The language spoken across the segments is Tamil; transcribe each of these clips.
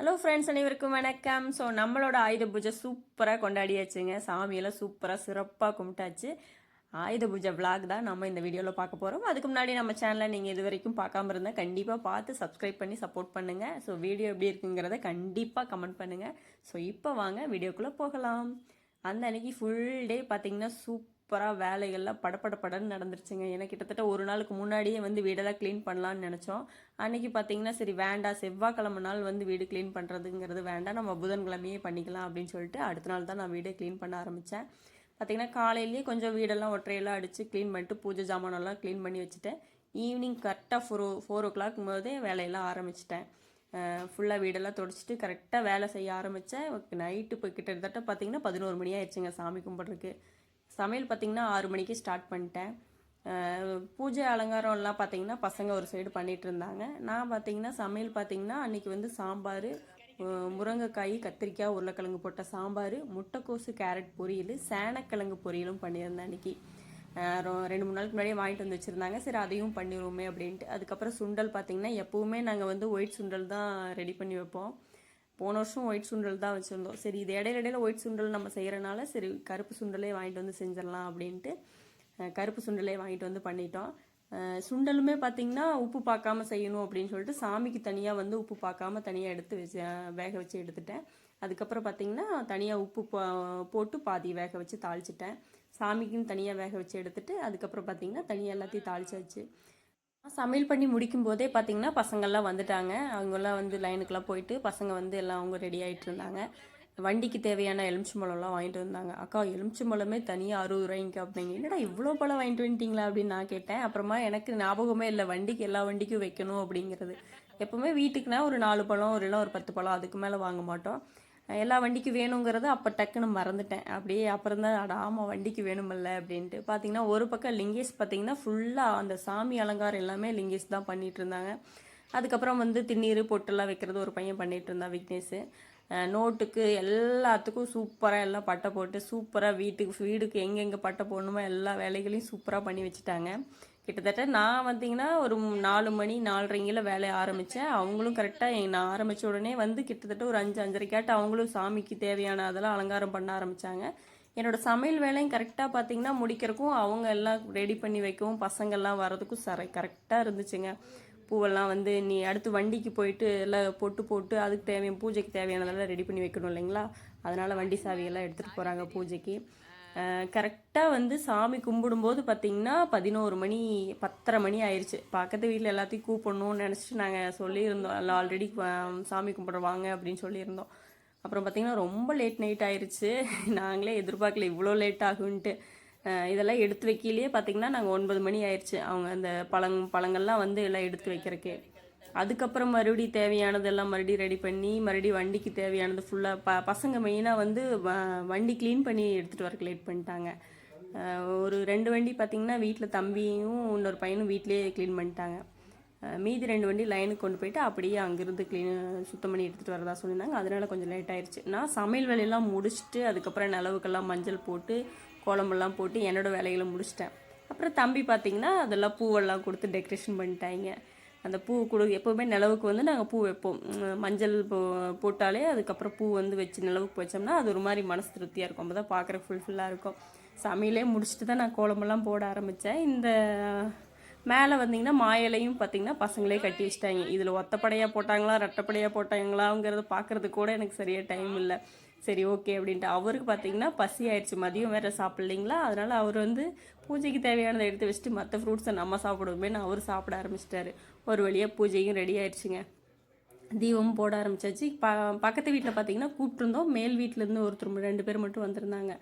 ஹலோ ஃப்ரெண்ட்ஸ் அனைவருக்கும் வணக்கம். ஸோ நம்மளோட ஆயுத பூஜை சூப்பராக கொண்டாடியாச்சுங்க. சாமியெல்லாம் சூப்பராக சிறப்பாக கும்பிட்டாச்சு. ஆயுத பூஜை விளாக் தான் நம்ம இந்த வீடியோவில் பார்க்க போகிறோம் அதுக்கு முன்னாடி நம்ம சேனலை நீங்கள் இது வரைக்கும் பார்க்காம இருந்தால் கண்டிப்பாக பார்த்து சப்ஸ்கிரைப் பண்ணி சப்போர்ட் பண்ணுங்கள் ஸோ வீடியோ எப்படி இருக்குங்கிறத கண்டிப்பாக கமெண்ட் பண்ணுங்கள் ஸோ இப்போ வாங்க வீடியோக்குள்ளே போகலாம். அந்த அன்னைக்கு ஃபுல் டே பார்த்தீங்கன்னா சூப்பராக வேலைகள்லாம் படப்பட படன்னு நடந்துருச்சுங்க. ஏன்னா கிட்டத்தட்ட ஒரு நாளுக்கு முன்னாடியே வந்து வீடெல்லாம் க்ளீன் பண்ணலான்னு நினச்சோம். அன்னைக்கு பார்த்தீங்கன்னா சரி வேண்டாம். செவ்வாய்க்கிழமை நாள் வந்து வீடு க்ளீன் பண்ணுறதுங்கிறது வேண்டாம். நம்ம புதன்கிழமையே பண்ணிக்கலாம் அப்படின்னு சொல்லிட்டு அடுத்த நாள் தான் நான் வீடை க்ளீன் பண்ண ஆரம்பித்தேன் பார்த்தீங்கன்னா காலையிலேயே கொஞ்சம் வீடெல்லாம் ஒற்றையெல்லாம் அடித்து க்ளீன் பண்ணிட்டு பூஜை ஜாமானெல்லாம் க்ளீன் பண்ணி வச்சுட்டேன். ஈவினிங் கரெக்டாக ஃபோர் ஃபோர் ஓ கிளாக் போதே வேலையெல்லாம் ஆரம்பிச்சிட்டேன். ஃபுல்லாக வீடெல்லாம் தொடச்சிட்டு கரெக்டாக வேலை செய்ய ஆரம்பித்தேன் நைட்டு இப்போ கிட்டத்தட்ட பார்த்தீங்கன்னா பதினோரு மணி ஆயிடுச்சுங்க சாமி கும்பிட்றதுக்கு. சமையல் பார்த்திங்கன்னா ஆறு மணிக்கு ஸ்டார்ட் பண்ணிட்டேன். பூஜை அலங்காரம்லாம் பார்த்திங்கன்னா பசங்க ஒரு சைடு பண்ணிகிட்டு இருந்தாங்க. நான் பார்த்தீங்கன்னா சமையல் பார்த்தீங்கன்னா அன்றைக்கி வந்து சாம்பார் முருங்கைக்காய் கத்திரிக்காய் உருளைக்கிழங்கு போட்ட சாம்பார் முட்டைக்கோசு கேரட் பொரியல் சேனக்கிழங்கு பொரியலும் பண்ணியிருந்தேன் அன்றைக்கி ரொ- ரெண்டு மூணு நாளுக்கு முன்னாடியே வாங்கிட்டு வந்து வச்சுருந்தாங்க. சரி அதையும் பண்ணிடுவோமே அப்படின்ட்டு. அதுக்கப்புறம் சுண்டல் பார்த்திங்கன்னா எப்போவுமே நாங்கள் வந்து ஒயிட் சுண்டல் தான் ரெடி பண்ணி வைப்போம். போன வருஷம் ஒயிட் சுண்டல் தான் வச்சுருந்தோம். சரி இது இடையில இடையில ஒயிட் சுண்டல் நம்ம செய்கிறனால சரி கருப்பு சுண்டலே வாங்கிட்டு வந்து செஞ்சிடலாம் அப்படின்ட்டு கருப்பு சுண்டலே வாங்கிட்டு வந்து பண்ணிட்டோம். சுண்டலுமே பார்த்தீங்கன்னா உப்பு பார்க்காம செய்யணும் அப்படின்னு சொல்லிட்டு சாமிக்கு தனியாக வந்து உப்பு பார்க்காம தனியாக எடுத்து வச்சு வேக வச்சு எடுத்துட்டேன். அதுக்கப்புறம் பார்த்தீங்கன்னா தனியாக உப்பு போட்டு பாதி வேக வச்சு தாளிச்சிட்டேன். சாமிக்குன்னு தனியாக வேக வச்சு எடுத்துட்டு அதுக்கப்புறம் பார்த்தீங்கன்னா தனியாக எல்லாத்தையும் தாளிச்சாச்சு. சமையல் பண்ணி முடிக்கும் போதே பார்த்தீங்கன்னா பசங்கள்லாம் வந்துட்டாங்க. அவங்கெல்லாம் வந்து லைனுக்கெல்லாம் போயிட்டு பசங்க வந்து எல்லாம் அவங்க ரெடி ஆகிட்டு இருந்தாங்க. வண்டிக்கு தேவையான எலுமிச்சம்பழம்லாம் வாங்கிட்டு வந்தாங்க. அக்கா எலுமிச்சம்பழமே தனியாக அறுபது ரூபாய்க்கு அப்படிங்க. என்னடா இவ்வளோ பழம் வாங்கிட்டு வந்துட்டிங்களா? அப்படின்னு நான் கேட்டேன். அப்புறமா எனக்கு ஞாபகமே இல்லை வண்டிக்கு எல்லா வண்டிக்கும் வைக்கணும் அப்படிங்கிறது. எப்போவுமே வீட்டுக்குனா ஒரு நாலு பழம் ஒரு ஒரு பத்து பழம் அதுக்கு மேலே வாங்க மாட்டோம். எல்லா வண்டிக்கும் வேணுங்கிறத அப்போ டக்குன்னு மறந்துட்டேன். அப்படியே அப்புறம் தான் அட ஆமாம் வண்டிக்கு வேணுமில்ல அப்படின்ட்டு. பார்த்தீங்கன்னா ஒரு பக்கம் லிங்கேஷ் பார்த்தீங்கன்னா ஃபுல்லாக அந்த சாமி அலங்காரம் எல்லாமே லிங்கேஷ் தான் பண்ணிட்டு இருந்தாங்க. அதுக்கப்புறம் வந்து திண்ணீர் பொட்டெல்லாம் வைக்கிறது ஒரு பையன் பண்ணிட்டு இருந்தான் விக்னேஷ். நோட்டுக்கு எல்லாத்துக்கும் சூப்பராக எல்லாம் பட்டை போட்டு சூப்பராக வீட்டுக்கு வீடுக்கு எங்கெங்கே பட்டை போடணுமோ எல்லா வேலைகளையும் சூப்பராக பண்ணி வச்சுட்டாங்க. கிட்டத்தட்ட நான் வந்தீங்கன்னா ஒரு நாலு மணி நாலரைங்கில் வேலையை ஆரம்பித்தேன் அவங்களும் கரெக்டாக நான் ஆரம்பித்த உடனே வந்து கிட்டத்தட்ட ஒரு அஞ்சு அஞ்சரைக்காட்டு அவங்களும் சாமிக்கு தேவையான அதெல்லாம் அலங்காரம் பண்ண ஆரம்பித்தாங்க என்னோட சமையல் வேலையும் கரெக்டாக பார்த்தீங்கன்னா முடிக்கிறக்கும் அவங்க எல்லாம் ரெடி பண்ணி வைக்கவும் பசங்கள்லாம் வரதுக்கும் சர கரெக்டாக இருந்துச்சுங்க. பூவெல்லாம் வந்து நீ அடுத்து வண்டிக்கு போயிட்டு எல்லாம் பொட்டு போட்டு அதுக்கு தேவையான பூஜைக்கு தேவையானதெல்லாம் ரெடி பண்ணி வைக்கணும் இல்லைங்களா? அதனால் வண்டி சாவியெல்லாம் எடுத்துகிட்டு போகிறாங்க பூஜைக்கு. கரெக்டாக வந்து சாமி கும்பிடும்போது பார்த்தீங்கன்னா பதினோரு மணி பத்தரை மணி ஆயிடுச்சு பக்கத்து வீட்டில் எல்லாத்தையும் கூப்பிடணும்னு நினச்சிட்டு நாங்கள் சொல்லியிருந்தோம். எல்லாம் ஆல்ரெடி சாமி கும்பிடுவாங்க அப்படின்னு சொல்லியிருந்தோம். அப்புறம் பார்த்தீங்கன்னா ரொம்ப லேட் நைட் ஆயிடுச்சு நாங்களே எதிர்பார்க்கல இவ்வளோ லேட் ஆகுன்ட்டு. இதெல்லாம் எடுத்து வைக்கலையே பார்த்தீங்கன்னா நாங்கள் ஒன்பது மணி ஆயிடுச்சு அவங்க அந்த பழங் பழங்கள்லாம் வந்து எல்லாம் எடுத்து வைக்கிறக்கே அதுக்கப்புறம் மறுபடியும் தேவையானதெல்லாம் மறுபடியும் ரெடி பண்ணி மறுபடியும் வண்டிக்கு தேவையானது ஃபுல்லாக ப பசங்க மெயினாக வந்து வ- வண்டி க்ளீன் பண்ணி எடுத்துகிட்டு வரக்கு லேட் பண்ணிட்டாங்க. ஒரு ரெண்டு வண்டி பார்த்தீங்கன்னா வீட்டில் தம்பியும் இன்னொரு பையனும் வீட்டிலேயே க்ளீன் பண்ணிட்டாங்க. மீதி ரெண்டு வண்டி லைனுக்கு கொண்டு போயிட்டு அப்படியே அங்கேருந்து க்ளீன் சுத்தம் பண்ணி எடுத்துகிட்டு வரதா சொல்லியிருந்தாங்க அதனால் கொஞ்சம் லேட் ஆயிடுச்சு நான் சமையல் வேலையெல்லாம் முடிச்சுட்டு அதுக்கப்புறம் நிலவுக்கெல்லாம் மஞ்சள் போட்டு குழம்பெல்லாம் போட்டு என்னோடய வேலைகளை முடிச்சிட்டேன். அப்புறம் தம்பி பார்த்தீங்கன்னா அதெல்லாம் பூவெல்லாம் கொடுத்து டெக்கரேஷன் பண்ணிட்டாங்க. அந்த பூ கொடு எப்போவுமே நிலவுக்கு வந்து நாங்கள் பூ வைப்போம். மஞ்சள் போ- போட்டாலே அதுக்கப்புறம் பூ வந்து வச்சு நிலவுக்கு வச்சோம்னா அது ஒரு மாதிரி மனசு திருப்தியாக இருக்கும். அப்போ தான் பார்க்குற ஃபுல்ஃபில்லாக இருக்கும். சமையலே முடிச்சுட்டு தான் நான் கோலமெல்லாம் போட ஆரம்பித்தேன் இந்த மேலே வந்தீங்கன்னா மாயிலையும் பார்த்தீங்கன்னா பசங்களே கட்டி வச்சிட்டாங்க. இதில் ஒத்தப்படையாக போட்டாங்களா ரெட்டப்படையாக போட்டாங்களாங்கிறத பார்க்குறதுக்கு கூட எனக்கு சரியாக டைம் இல்லை. சரி ஓகே அப்படின்ட்டு. அவருக்கு பார்த்தீங்கன்னா பசி ஆயிடுச்சு மதியம் வேறு சாப்பிட்லிங்களா? அதனால் அவர் வந்து பூஜைக்கு தேவையானதை எடுத்து வச்சுட்டு மற்ற ஃப்ரூட்ஸை நம்ம சாப்பிடுவோமேன்னு அவர் சாப்பிட ஆரம்பிச்சிட்டாரு. ஒரு வழியாக பூஜையும் ரெடி ஆயிடுச்சுங்க. தீபமும் போட ஆரம்பிச்சாச்சு. ப பக்கத்து வீட்டில் பார்த்தீங்கன்னா கூப்பிட்டுருந்தோம். மேல் வீட்டிலேருந்து ஒருத்தர் ரெண்டு பேர் மட்டும் வந்திருந்தாங்க.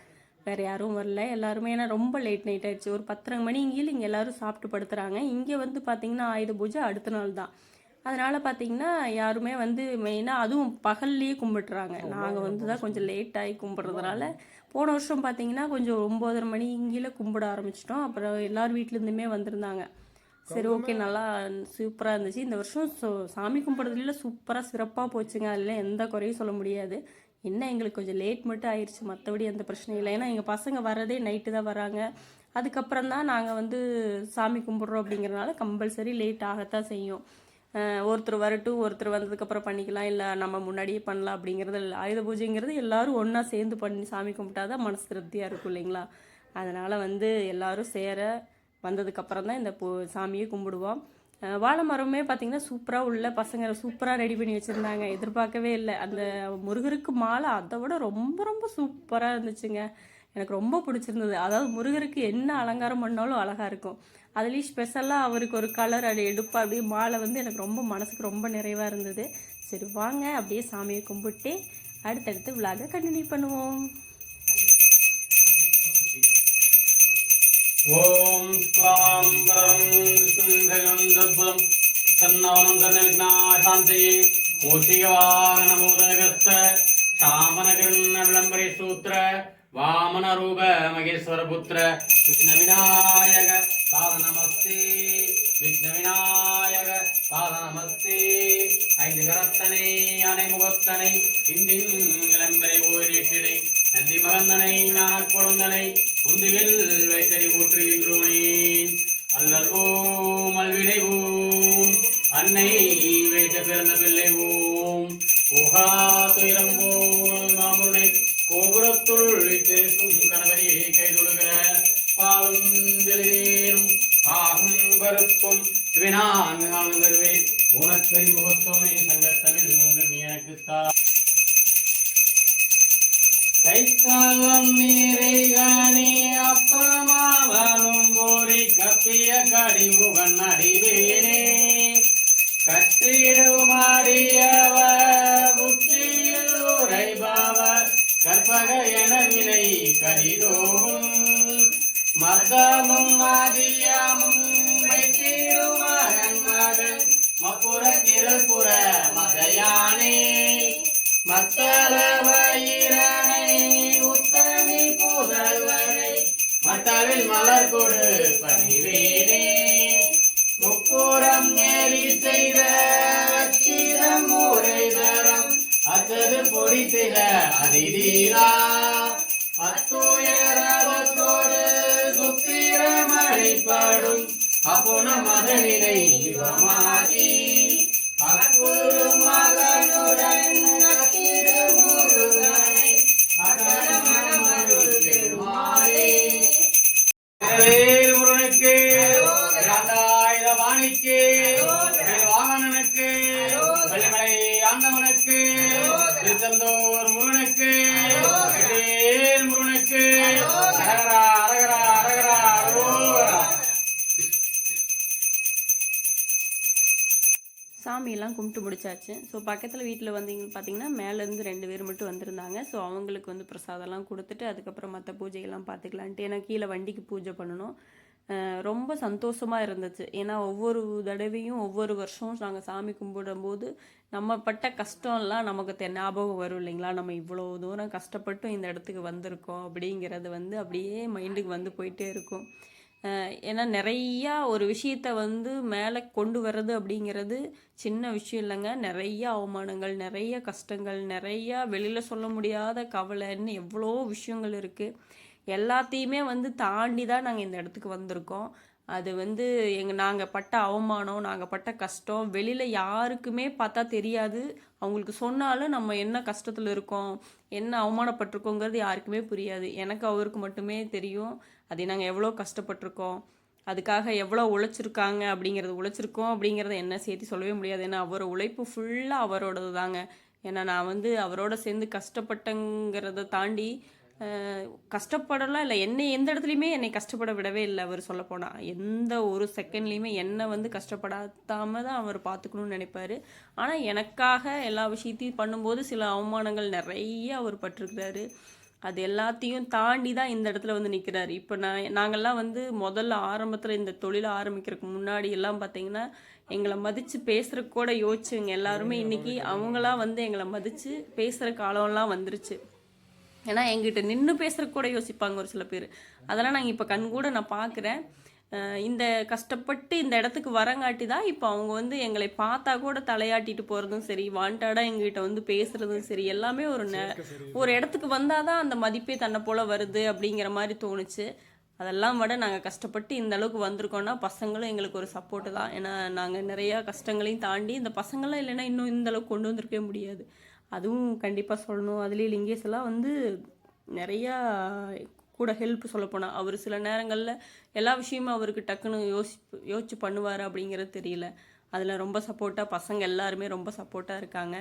வேறு யாரும் வரல. எல்லாருமே ஏன்னா ரொம்ப லேட் நைட் ஆயிடுச்சு. ஒரு பத்தரை மணி இங்கேயும் இங்கே எல்லோரும் சாப்பிட்டு படுத்துகிறாங்க இங்கே வந்து பார்த்தீங்கன்னா ஆயுத பூஜை அடுத்த நாள் தான். அதனால பார்த்தீங்கன்னா யாருமே வந்து மெயினாக அதுவும் பகல்லையே கும்பிட்டுறாங்க. நாங்கள் வந்து தான் கொஞ்சம் லேட் ஆகி கும்பிட்றதுனால போன வருஷம் பார்த்தீங்கன்னா கொஞ்சம் ஒம்போதரை மணி இங்கேயே கும்பிட ஆரம்பிச்சிட்டோம். அப்புறம் எல்லார் வீட்டிலேருந்துமே வந்திருந்தாங்க. சரி ஓகே நல்லா சூப்பராக இருந்துச்சு. இந்த வருஷம் ஸோ சாமி கும்பிட்றதுல சூப்பராக சிறப்பாக போச்சுங்க. அதில் எந்த குறையும் சொல்ல முடியாது. என்ன எங்களுக்கு கொஞ்சம் லேட் மட்டும் ஆயிடுச்சு மற்றபடி எந்த பிரச்சனையும் இல்லை. ஏன்னா எங்கள் பசங்க வரதே நைட்டு தான் வராங்க. அதுக்கப்புறம் தான் நாங்கள் வந்து சாமி கும்பிட்றோம் அப்படிங்கிறனால கம்பல்சரி லேட் ஆகத்தான் செய்யும். ஒருத்தர் வரட்டும் ஒருத்தர் வந்ததுக்கப்புறம் பண்ணிக்கலாம் இல்லை நம்ம முன்னாடியே பண்ணலாம் அப்படிங்கிறது இல்லை. ஆயுத பூஜைங்கிறது எல்லாரும் ஒன்றா சேர்ந்து பண்ணி சாமி கும்பிட்டாதான் மனசு திருப்தியாக இருக்கும் இல்லைங்களா? அதனால் வந்து எல்லோரும் சேர வந்ததுக்கப்புறம் தான் இந்த பூ சாமியை கும்பிடுவோம். வாழை மரமே பார்த்திங்கன்னா சூப்பராக உள்ள பசங்களை சூப்பராக ரெடி பண்ணி வச்சுருந்தாங்க. எதிர்பார்க்கவே இல்லை. அந்த முருகருக்கு மாலை அதை விட ரொம்ப ரொம்ப சூப்பராக இருந்துச்சுங்க. எனக்கு ரொம்ப பிடிச்சிருந்தது. அதாவது முருகருக்கு என்ன அலங்காரம் பண்ணாலும் அழகாக இருக்கும். அதுலேயும் ஸ்பெஷலாக அவருக்கு ஒரு கலர் அது எடுப்பா அப்படியே மாலை வந்து எனக்கு ரொம்ப மனசுக்கு ரொம்ப நிறைவாக இருந்தது. சரி வாங்க அப்படியே சாமியை கும்பிட்டு அடுத்தடுத்து விழாக கண்டினியூ பண்ணுவோம். ஓம் கிளாம்பரம் விஷ்ணுந்தயம் சன்னாமந்தன விக்னாசாந்தயே ஓஷிகவாகன மூதகஸ்த சாமனகர்ண விளம்பரே சூத்திர வாமன ரூப மகேஸ்வர புத்திர விஷ்ண விநாயக பாதநமஸ்தே விக்ன விநாயக பாதநமஸ்தே ஐந்து கரத்தனை அணைமுகத்தனை இந்தின் இளம்பரை ஓரிட்டினை நந்தி மகந்தனை நான் பொருந்தனை உந்துவில் கைத்தாளம் நீரை காணி அப்பமாவனும் போரி கப்பிய கடிவுகன் அடிவேனே கற்றிடுமாறியவ புத்தியில் உரைபாவ கற்பக என வினை கடிதோகும் மதமும் மாதியமும் வைத்திடுமகன் மகன் மப்புற திரள்புற மதையானே. மத்தள ஆச்சு ஸோ பக்கத்தில் வீட்டில் வந்தீங்க பார்த்தீங்கன்னா மேலேருந்து ரெண்டு பேர் மட்டும் வந்திருந்தாங்க. ஸோ அவங்களுக்கு வந்து பிரசாதம்லாம் கொடுத்துட்டு அதுக்கப்புறம் மற்ற பூஜைகள்லாம் பார்த்துக்கலான்ட்டு ஏன்னா கீழே வண்டிக்கு பூஜை பண்ணணும். ரொம்ப சந்தோஷமாக இருந்துச்சு. ஏன்னா ஒவ்வொரு தடவையும் ஒவ்வொரு வருஷம் நாங்கள் சாமி கும்பிடும்போது நம்ம பட்ட கஷ்டம்லாம் நமக்கு ஞாபகம் வரும் இல்லைங்களா? நம்ம இவ்வளோ தூரம் கஷ்டப்பட்டு இந்த இடத்துக்கு வந்திருக்கோம் அப்படிங்கிறது வந்து அப்படியே மைண்டுக்கு வந்து போயிட்டே இருக்கும். ஏன்னா நிறையா ஒரு விஷயத்த வந்து மேலே கொண்டு வர்றது அப்படிங்கிறது சின்ன விஷயம் இல்லைங்க. நிறைய அவமானங்கள் நிறைய கஷ்டங்கள் நிறையா வெளியில் சொல்ல முடியாத கவலைன்னு எவ்வளோ விஷயங்கள் இருக்குது எல்லாத்தையுமே வந்து தாண்டி தான் நாங்கள் இந்த இடத்துக்கு வந்திருக்கோம். அது வந்து எங்கள் நாங்கள் பட்ட அவமானம் நாங்கள் பட்ட கஷ்டம் வெளியில் யாருக்குமே பார்த்தா தெரியாது. அவங்களுக்கு சொன்னாலும் நம்ம என்ன கஷ்டத்தில் இருக்கோம் என்ன அவமானப்பட்டிருக்கோங்கிறது யாருக்குமே புரியாது. எனக்கு அவருக்கு மட்டுமே தெரியும். அதை நாங்கள் எவ்வளோ கஷ்டப்பட்டிருக்கோம்? அதுக்காக எவ்வளோ உழைச்சிருக்காங்க அப்படிங்கிறது உழைச்சிருக்கோம் அப்படிங்கிறத என்ன சேர்த்து சொல்லவே முடியாது. ஏன்னா அவரோட உழைப்பு ஃபுல்லாக அவரோடது தாங்க ஏன்னா நான் வந்து அவரோட சேர்ந்து கஷ்டப்பட்டங்கிறத தாண்டி கஷ்டப்படலாம் இல்லை என்னை எந்த இடத்துலையுமே என்னை கஷ்டப்பட விடவே இல்லை அவர் சொல்லப்போனால் எந்த ஒரு செகண்ட்லேயுமே என்னை வந்து கஷ்டப்படாத்தாம தான் அவர் பார்த்துக்கணும்னு நினைப்பார். ஆனால் எனக்காக எல்லா விஷயத்தையும் பண்ணும்போது சில அவமானங்கள் நிறைய அவர் பட்டிருக்கிறாரு. அது எல்லாத்தையும் தாண்டி தான் இந்த இடத்துல வந்து நிற்கிறாரு இப்போ நான் நாங்கள்லாம் வந்து முதல்ல ஆரம்பத்தில் இந்த தொழிலை ஆரம்பிக்கிறதுக்கு முன்னாடி எல்லாம் பார்த்தீங்கன்னா எங்களை மதித்து பேசுகிறக்கு கூட யோசிச்சுங்க. எல்லாருமே இன்னைக்கு அவங்களாம் வந்து எங்களை மதித்து பேசுகிற காலம்லாம் வந்துருச்சு. ஏன்னா எங்கிட்ட நின்று பேசுகிறக்கு கூட யோசிப்பாங்க ஒரு சில பேர். அதெல்லாம் நாங்கள் இப்போ கண் கூட நான் பார்க்குறேன் இந்த கஷ்டப்பட்டு இந்த இடத்துக்கு வரங்காட்டி தான் இப்போ அவங்க வந்து எங்களை பார்த்தா கூட தலையாட்டிட்டு போகிறதும் சரி வாண்டடாக எங்ககிட்ட வந்து பேசுகிறதும் சரி எல்லாமே ஒரு நெ ஒரு இடத்துக்கு வந்தால் தான் அந்த மதிப்பே தன்னை போல் வருது அப்படிங்கிற மாதிரி தோணுச்சு. அதெல்லாம் விட நாங்கள் கஷ்டப்பட்டு இந்த அளவுக்கு வந்திருக்கோம்னா பசங்களும் எங்களுக்கு ஒரு சப்போர்ட்டு தான். ஏன்னா நாங்கள் நிறையா கஷ்டங்களையும் தாண்டி இந்த பசங்களாம் இல்லைன்னா இன்னும் இந்த அளவுக்கு கொண்டு வந்திருக்கவே முடியாது. அதுவும் கண்டிப்பாக சொல்லணும். அதுலேயும் லிங்கேஷ் எல்லாம் வந்து நிறையா கூட ஹெல்ப் சொல்லப்போனால் அவர் சில நேரங்களில் எல்லா விஷயமும் அவருக்கு டக்குன்னு யோசி யோசிச்சு பண்ணுவார் அப்படிங்கிறது தெரியல. அதில் ரொம்ப சப்போர்ட்டாக பசங்க எல்லாருமே ரொம்ப சப்போர்ட்டாக இருக்காங்க.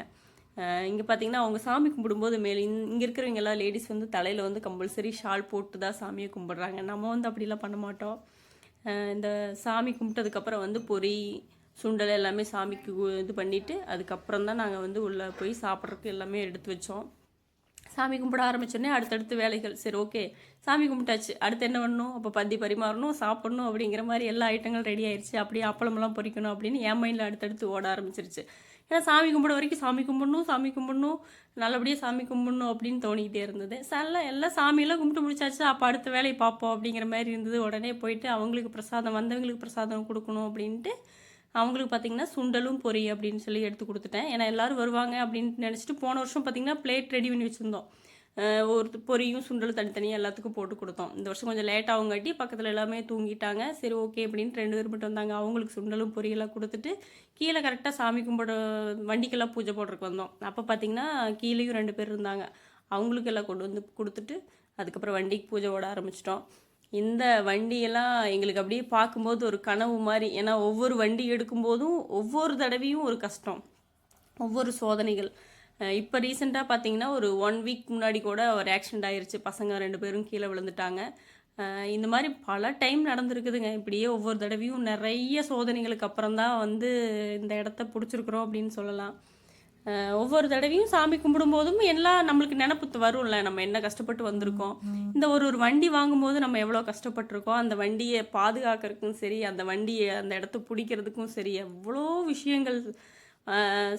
இங்கே பார்த்தீங்கன்னா அவங்க சாமி கும்பிடும்போது மேலே இங்கே இருக்கிறவங்க எல்லாம் லேடிஸ் வந்து தலையில் வந்து கம்பல்சரி ஷால் போட்டு தான் சாமியை கும்பிட்றாங்க. நம்ம வந்து அப்படிலாம் பண்ண மாட்டோம். இந்த சாமி கும்பிட்டதுக்கப்புறம் வந்து பொரி சுண்டல் எல்லாமே சாமிக்கு இது பண்ணிவிட்டு அதுக்கப்புறம் தான் நாங்கள் வந்து உள்ளே போய் சாப்பிட்றதுக்கு எல்லாமே எடுத்து வச்சோம். சாமி கும்பிட ஆரம்பிச்சோடனே அடுத்தடுத்து வேலைகள். சரி ஓகே. சாமி கும்பிட்டாச்சு. அடுத்து என்ன பண்ணணும்? அப்போ பந்தி பரிமாறணும் சாப்பிடணும் அப்படிங்கிற மாதிரி எல்லா ஐட்டங்களும் ரெடி ஆயிடுச்சு அப்படியே அப்பளமெல்லாம் பொறிக்கணும் அப்படின்னு என் மைண்டில் அடுத்தடுத்து ஓட ஆரம்பிச்சிருச்சு. ஏன்னா சாமி கும்பிட வரைக்கும் சாமி கும்பிடணும் சாமி கும்பிடணும் நல்லபடியாக சாமி கும்பிடணும் அப்படின்னு தோணிக்கிட்டே இருந்தது. சல்ல எல்லாம் சாமியெல்லாம் கும்பிட்டு முடிச்சாச்சு? அப்போ அடுத்த வேலையை பார்ப்போம் அப்படிங்கிற மாதிரி இருந்தது. உடனே போயிட்டு அவங்களுக்கு பிரசாதம் வந்தவங்களுக்கு பிரசாதம் கொடுக்கணும் அப்படின்ட்டு அவங்களுக்கு பார்த்திங்கன்னா சுண்டலும் பொரி அப்படின்னு சொல்லி எடுத்து கொடுத்துட்டேன். ஏன்னா எல்லோரும் வருவாங்க அப்படின்னு நினச்சிட்டு போன வருஷம் பார்த்தீங்கன்னா பிளேட் ரெடி பண்ணி வச்சுருந்தோம். ஒரு பொரியும் சுண்டலும் தனித்தனியாக எல்லாத்துக்கும் போட்டு கொடுத்தோம். இந்த வருஷம் கொஞ்சம் லேட் ஆகுங்காட்டி பக்கத்தில் எல்லாமே தூங்கிட்டாங்க. சரி ஓகே அப்படின்ட்டு ரெண்டு பேர் மட்டும் வந்தாங்க. அவங்களுக்கு சுண்டலும் பொரியெல்லாம் கொடுத்துட்டு கீழே கரெக்டாக சாமி கும்பிட வண்டிக்கெல்லாம் பூஜை போடுறதுக்கு வந்தோம். அப்போ பார்த்தீங்கன்னா கீழேயும் ரெண்டு பேர் இருந்தாங்க. அவங்களுக்கு எல்லாம் கொண்டு வந்து கொடுத்துட்டு அதுக்கப்புறம் வண்டிக்கு பூஜை போட ஆரம்பிச்சிட்டோம். இந்த வண்டியெல்லாம் எங்களுக்கு அப்படியே பார்க்கும்போது ஒரு கனவு மாதிரி. ஏன்னா ஒவ்வொரு வண்டி எடுக்கும்போதும் ஒவ்வொரு தடவையும் ஒரு கஷ்டம். ஒவ்வொரு சோதனைகள். இப்போ ரீசெண்டாக பார்த்தீங்கன்னா ஒரு ஒன் வீக் முன்னாடி கூட ஒரு ஆக்சிடென்ட் ஆயிடுச்சு பசங்க ரெண்டு பேரும் கீழே விழுந்துட்டாங்க. இந்த மாதிரி பல டைம் நடந்திருக்குதுங்க. இப்படியே ஒவ்வொரு தடவையும் நிறைய சோதனைகளுக்கு அப்புறம் தான் வந்து இந்த இடத்த பிடிச்சிருக்குறோம் அப்படின்னு சொல்லலாம். ஒவ்வொரு தடவையும் சாமி கும்பிடும்போதும் எல்லாம் நம்மளுக்கு நினப்பு வரும்ல. நம்ம என்ன கஷ்டப்பட்டு வந்திருக்கோம். இந்த ஒரு ஒரு வண்டி வாங்கும்போது நம்ம எவ்வளோ கஷ்டப்பட்டிருக்கோம். அந்த வண்டியை பாதுகாக்கிறதுக்கும் சரி அந்த வண்டியை அந்த இடத்த பிடிக்கிறதுக்கும் சரி எவ்வளோ விஷயங்கள்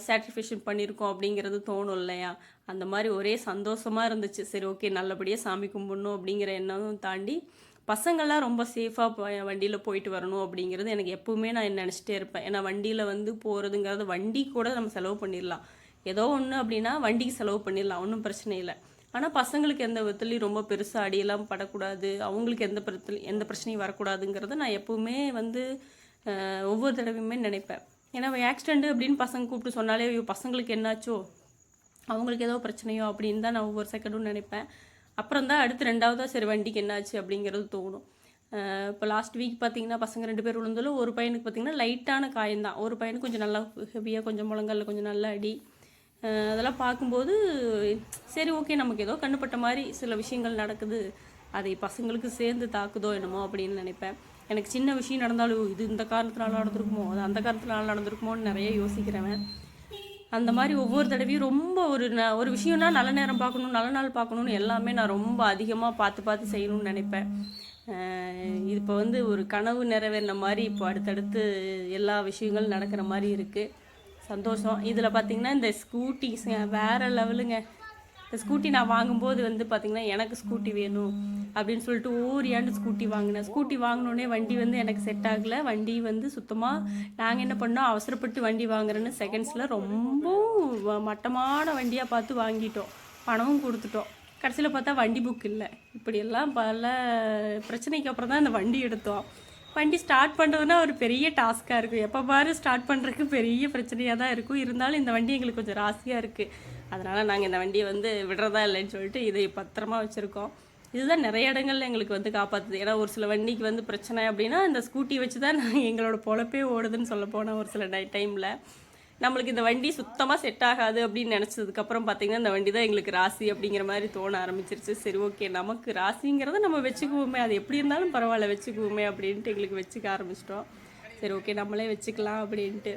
சாட்டிஸ்ஃபேக்ஷன் பண்ணியிருக்கோம் அப்படிங்கிறது தோணும் இல்லையா? அந்த மாதிரி ஒரே சந்தோஷமாக இருந்துச்சு. சரி ஓகே நல்லபடியாக சாமி கும்பிடணும் அப்படிங்கிற எண்ணமும் தாண்டி பசங்கள்லாம் ரொம்ப சேஃபாக வண்டியில் போயிட்டு வரணும் அப்படிங்கிறது எனக்கு எப்பவுமே நான் நினச்சிட்டே இருப்பேன். ஏன்னா வண்டியில் வந்து போகிறதுங்கிறது வண்டி கூட நம்ம செலவு பண்ணிடலாம். ஏதோ ஒன்று அப்படின்னா வண்டிக்கு செலவு பண்ணிடலாம் ஒன்றும் பிரச்சனை இல்லை. ஆனால் பசங்களுக்கு எந்த விதத்துலையும் ரொம்ப பெருசாக அடியெல்லாம் படக்கூடாது. அவங்களுக்கு எந்த பிரச்சனை எந்த பிரச்சனையும் வரக்கூடாதுங்கிறத நான் எப்பவுமே வந்து ஒவ்வொரு தடவையுமே நினைப்பேன். ஏன்னா ஆக்சிடென்ட் அப்படின்னு பசங்க கூப்பிட்டு சொன்னாலே ஐயோ பசங்களுக்கு என்னாச்சோ? அவங்களுக்கு ஏதோ பிரச்சனையோ அப்படின்னு தான் நான் ஒவ்வொரு செகண்டும் நினைப்பேன். அப்புறம் தான் அடுத்து ரெண்டாவதாக சரி வண்டிக்கு என்னாச்சு அப்படிங்கிறது தோணும். இப்போ லாஸ்ட் வீக் பார்த்தீங்கன்னா பசங்க ரெண்டு பேர் விழுந்தாலும் ஒரு பையனுக்கு பார்த்தீங்கன்னா லைட்டான காயம்தான் ஒரு பையனுக்கு கொஞ்சம் நல்லா ஹெவியாக கொஞ்சம் முழங்கால கொஞ்சம் நல்லா அடி. அதெல்லாம் பார்க்கும்போது சரி ஓகே நமக்கு ஏதோ கண்ணுப்பட்ட மாதிரி சில விஷயங்கள் நடக்குது. அதை பசங்களுக்கு சேர்ந்து தாக்குதோ என்னமோ அப்படின்னு நினைப்பேன். எனக்கு சின்ன விஷயம் நடந்தாலும் இது இந்த காரணத்தினால நடந்திருக்குமோ அது அந்த காரணத்தினால நடந்திருக்குமோன்னு நிறைய யோசிக்கிறவன். அந்த மாதிரி ஒவ்வொரு தடவையும் ரொம்ப ஒரு ந- ஒரு விஷயம்னா நல்ல நேரம் பார்க்கணும் நல்ல நாள் பார்க்கணும்னு எல்லாமே நான் ரொம்ப அதிகமாக பார்த்து பார்த்து செய்யணும்னு நினைப்பேன். இப்போ வந்து ஒரு கனவு நிறைவேறின மாதிரி இப்போ அடுத்தடுத்து எல்லா விஷயங்களும் நடக்கிற மாதிரி இருக்குது சந்தோஷம். இதில் பார்த்தீங்கன்னா இந்த ஸ்கூட்டிஸ் வேறு லெவலுங்க. இந்த ஸ்கூட்டி நான் வாங்கும்போது வந்து பார்த்தீங்கன்னா எனக்கு ஸ்கூட்டி வேணும் அப்படின்னு சொல்லிட்டு ஓரியாண்டு ஸ்கூட்டி வாங்கினேன். ஸ்கூட்டி வாங்கினோடனே வண்டி வந்து எனக்கு செட் ஆகலை. வண்டி வந்து சுத்தமாக நாங்கள் என்ன பண்ணோம் அவசரப்பட்டு வண்டி வாங்குறேன்னு செகண்ட்ஸில் ரொம்ப மட்டமான வண்டியாக பார்த்து வாங்கிட்டோம். பணமும் கொடுத்துட்டோம். கடைசியில் பார்த்தா வண்டி புக் இல்லை. இப்படியெல்லாம் பல பிரச்சனைக்கு அப்புறம் தான் இந்த வண்டி எடுத்தோம். வண்டி ஸ்டார்ட் பண்ணுறதுனா ஒரு பெரிய டாஸ்க்காக இருக்கும். எப்போ பாரு ஸ்டார்ட் பண்ணுறதுக்கு பெரிய பிரச்சனையாக தான் இருக்கும். இருந்தாலும் இந்த வண்டி எங்களுக்கு கொஞ்சம் ராசியாக இருக்குது அதனால் நாங்கள் இந்த வண்டியை வந்து விடுறதா இல்லைன்னு சொல்லிட்டு இதை பத்திரமா வச்சுருக்கோம். இதுதான் நிறைய இடங்கள்ல எங்களுக்கு வந்து காப்பாற்றுது ஏன்னா ஒரு சில வண்டிக்கு வந்து பிரச்சனை அப்படின்னா இந்த ஸ்கூட்டி வச்சு தான் நாங்கள் எங்களோட பொழப்பே ஓடுதுன்னு சொல்ல போனோம் ஒரு சில டை டைமில் நம்மளுக்கு இந்த வண்டி சுத்தமாக செட் ஆகாது அப்படின்னு நினச்சதுக்கப்புறம் பார்த்தீங்கன்னா இந்த வண்டி தான் எங்களுக்கு ராசி அப்படிங்கிற மாதிரி தோண ஆரம்பிச்சிருச்சு. சரி ஓகே நமக்கு ராசிங்கிறத நம்ம வச்சுக்குவோமே. அது எப்படி இருந்தாலும் பரவாயில்ல வச்சுக்குவோமே அப்படின்ட்டு எங்களுக்கு வச்சுக்க ஆரம்பிச்சிட்டோம். சரி ஓகே நம்மளே வச்சுக்கலாம் அப்படின்ட்டு.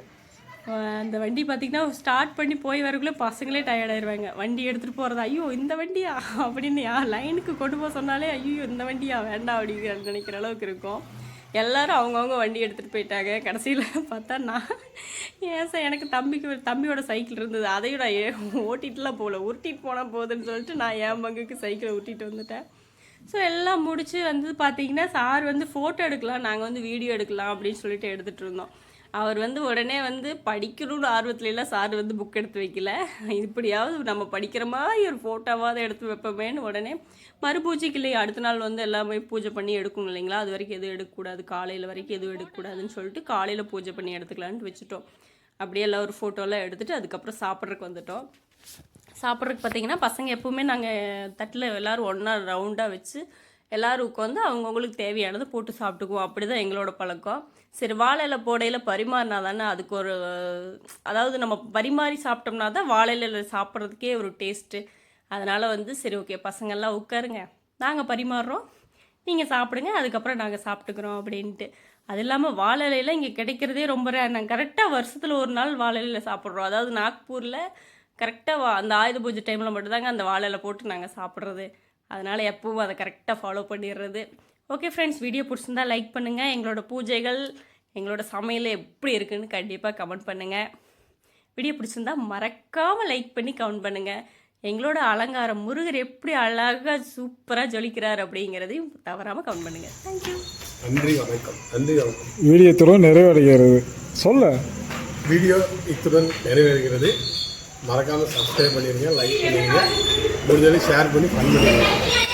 அந்த வண்டி பார்த்திங்கன்னா ஸ்டார்ட் பண்ணி போய் வரக்குள்ளே பசங்களே டயர்டாயிருவாங்க வண்டி எடுத்துகிட்டு போகிறதா ஐயோ இந்த வண்டியா? அப்படின்னு யா லைனுக்கு கொண்டு போக சொன்னாலே ஐயோ இந்த வண்டியா? வேண்டாம் அப்படின்னு நினைக்கிற அளவுக்கு இருக்கும். எல்லாரும் அவங்கவுங்க வண்டி எடுத்துகிட்டு போயிட்டாங்க. கடைசியில் பார்த்தா நான் ஏன் சார் எனக்கு தம்பிக்கு தம்பியோட சைக்கிள் இருந்தது. அதையும் நான் ஏ போகல. உருட்டிட்டு போனால் போகுதுன்னு சொல்லிட்டு நான் என் பங்குக்கு சைக்கிளை உருட்டிட்டு வந்துட்டேன். ஸோ எல்லாம் முடிச்சு வந்து பார்த்தீங்கன்னா சார் வந்து ஃபோட்டோ எடுக்கலாம் நாங்கள் வந்து வீடியோ எடுக்கலாம் அப்படின்னு சொல்லிட்டு எடுத்துகிட்டு இருந்தோம். அவர் வந்து உடனே வந்து படிக்கணும்னு ஆர்வத்துல எல்லாம் சார் வந்து புக் எடுத்து வைக்கல. இப்படியாவது நம்ம படிக்கிற மாதிரி ஒரு ஃபோட்டோவாவது எடுத்து வைப்போமேன்னு உடனே மறுபூஜைக்கு இல்லை அடுத்த நாள் வந்து எல்லாமே பூஜை பண்ணி எடுக்கணும் இல்லைங்களா? அது வரைக்கும் எதுவும் எடுக்கக்கூடாது. காலையில் வரைக்கும் எதுவும் எடுக்கக்கூடாதுன்னு சொல்லிட்டு காலையில் பூஜை பண்ணி எடுத்துக்கலான்ட்டு வச்சுட்டோம். அப்படியே எல்லாம் ஒரு ஃபோட்டோலாம் எடுத்துட்டு அதுக்கப்புறம் சாப்பிட்றதுக்கு வந்துட்டோம். சாப்பிட்றதுக்கு பார்த்தீங்கன்னா பசங்க எப்பவுமே நாங்கள் தட்டில் எல்லோரும் ஒன்றா ரவுண்டாக வச்சு எல்லாரும் உட்காந்து அவங்கவுங்களுக்கு தேவையானது போட்டு சாப்பிட்டுக்குவோம். அப்படி தான் எங்களோட பழக்கம். சரி வாழையில போடையில் பரிமாறினா தானே அதுக்கு ஒரு அதாவது நம்ம பரிமாறி சாப்பிட்டோம்னா தான் வாழையில சாப்பிட்றதுக்கே ஒரு டேஸ்ட்டு அதனால் வந்து சரி ஓகே பசங்கள்லாம் உட்காருங்க. நாங்கள் பரிமாறுறோம். நீங்கள் சாப்பிடுங்க அதுக்கப்புறம் நாங்கள் சாப்பிட்டுக்கிறோம் அப்படின்ட்டு. அது இல்லாமல் வாழை இங்கே கிடைக்கிறதே ரொம்ப நாங்கள் கரெக்டாக வருஷத்தில் ஒரு நாள் வாழை சாப்பிட்றோம். அதாவது நாக்பூரில் கரெக்டாக அந்த ஆயுத பூஜை டைமில் மட்டும்தாங்க அந்த வாழை போட்டு நாங்கள் சாப்பிட்றது. அதனால் எப்பவும் அதை கரெக்டாக ஃபாலோ பண்ணிடுறது. ஓகே ஃப்ரெண்ட்ஸ் வீடியோ பிடிச்சிருந்தா லைக் பண்ணுங்கள் எங்களோட பூஜைகள் எங்களோட சமையல் எப்படி இருக்குன்னு கண்டிப்பாக கமெண்ட் பண்ணுங்கள் வீடியோ பிடிச்சிருந்தா மறக்காமல் லைக் பண்ணி கமெண்ட் பண்ணுங்கள் எங்களோட அலங்காரம் முருகர் எப்படி அழகாக சூப்பராக ஜொலிக்கிறார் அப்படிங்கிறதையும் தவறாமல் கமெண்ட் பண்ணுங்கள் தேங்க்யூ நன்றி வணக்கம். நன்றி வணக்கம். வீடியோத்துடன் நிறைவடைகிறது. சொல்ல. வீடியோ இத்துடன் நிறைவேறுகிறது மறக்காமல் சப்ஸ்கிரைப் பண்ணிடுங்க லைக் பண்ணிடுங்க முடிஞ்சளவு ஷேர் பண்ணி பண்ணிடுவோம்